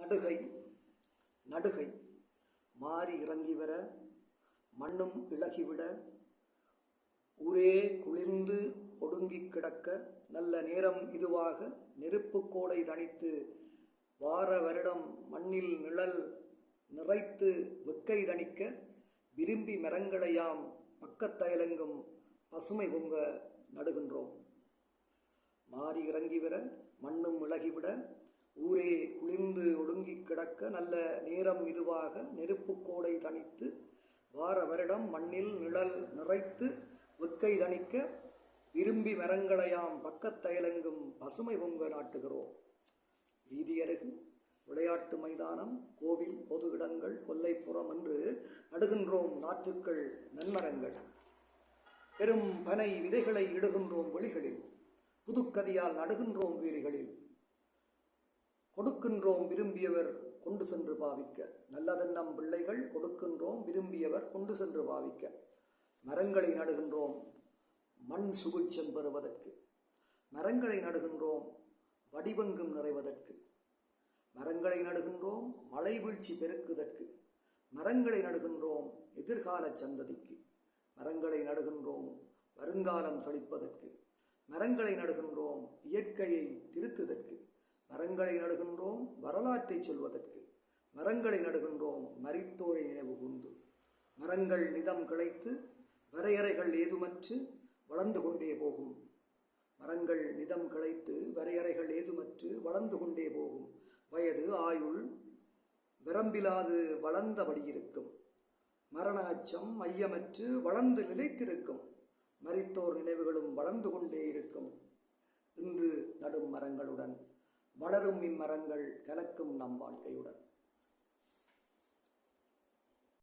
நடுகை நடுகை. மாறி இறங்கி வர மண்ணும் இழகிவிட ஊரே குளிர்ந்து ஒடுங்கிக் கிடக்க நல்ல நேரம் இதுவாக நெருப்புக் கோடை தணித்து வார வருடம் மண்ணில் நிழல் நிறைத்து வெக்கை தணிக்க விரும்பி மரங்களையாம் பக்கத்தயலெங்கும் பசுமை பொங்க நடுகின்றோம். மாறி இறங்கி வர மண்ணும் விலகிவிட ஊரே குளிர்ந்து ஒடுங்கிக் கிடக்க நல்ல நேரம் இதுவாக நெருப்புக்கோடை தணித்து வார வருடம் மண்ணில் நிழல் நிறைத்து வெக்கை தணிக்க விரும்பி மரங்களையாம் பக்கத்தயலெங்கும் பசுமை பொங்க நாட்டுகிறோம். வீதியருகு விளையாட்டு மைதானம் கோவில் பொது இடங்கள் கொல்லைப்புறம் என்று நடுகின்றோம் நாற்றுக்கள் நன்மரங்கள். பெரும் பனை விதைகளை இடுகின்றோம் வெளிகளில் புதுக்கதியால் நடுகின்றோம் வீதிகளில். கொடுக்கின்றோம் விரும்பியவர் கொண்டு சென்று பாவிக்க. நல்லதென்னம் பிள்ளைகள் கொடுக்கின்றோம் விரும்பியவர் கொண்டு சென்று பாவிக்க. மரங்களை நடுகின்றோம் மண் சுகுச்சம் பெறுவதற்கு. மரங்களை நடுகின்றோம் வடிவங்கும் நிறைவதற்கு. மரங்களை நடுகின்றோம் மழை வீழ்ச்சி பெருக்குதற்கு. மரங்களை நடுகின்றோம் எதிர்கால சந்ததிக்கு. மரங்களை நடுகின்றோம் வருங்காலம் செழிப்பதற்கு மரங்களை நடுகின்றோம் இயற்கையை திருத்துதற்கு. மரங்களை நடுகின்றோம் வரலாற்றை சொல்வதற்கு. மரங்களை நடுகின்றோம் மறித்தோரை நினைவு கூர்ந்து. மரங்கள் நிதம் கிளைத்து வரையறைகள் ஏதுமற்று வளர்ந்து கொண்டே போகும். மரங்கள் நிதம் கிளைத்து வரையறைகள் ஏதுமற்று வளர்ந்து கொண்டே போகும். வயது ஆயுள் விரம்பிலாது வளர்ந்தபடி இருக்கும். மரண அச்சம் மையமற்று வளர்ந்து நிலைத்திருக்கும். மரித்தோர் நினைவுகளும் வளர்ந்து கொண்டே இருக்கும். இன்று நடும் மரங்களுடன் வளரும் இம்மரங்கள் கலக்கும் நம் வாழ்க்கையுடன்.